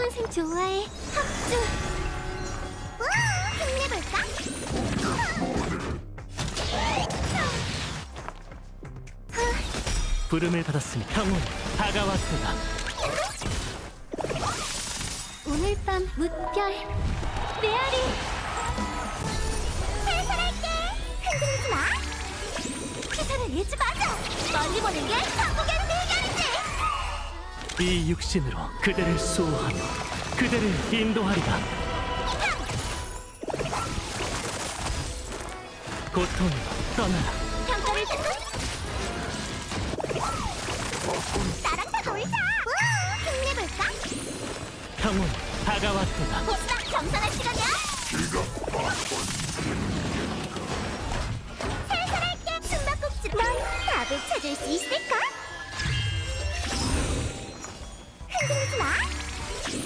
평생 좋아해. 합주. 우 힘내볼까? 부름을 받았으니 평온 다가왔도다. 오늘 밤 무별. 메아리. 살살할게. 흔들리지 마. 시선을 잃지 마자. 멀리 보는 게 한국의 이 육신으로 그대를 수호하며 그대를 인도하리라. 고통으로 떠나라. 평가를 듣고 나랑 다 놀자 우 힘내볼까? 평온 다가왔도다. 복사 정산할 시간이야 살살할게 숨바꼭질 넌 답을 찾을 수 있을까?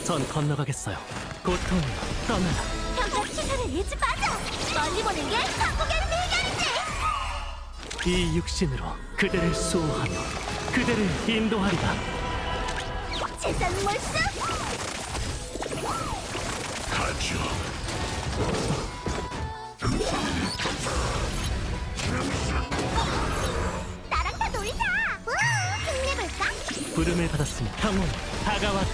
전 건너가겠어요. 고통으로 떠나라. 평가 시선을 잃지 마자 멀리 보는 게 한국의 대결이지 이 육신으로 그대를 수호하며 그대를 인도하리라. 재산 몰수 나랑 힘내볼까? 부름을 받았으니 평온 다가왔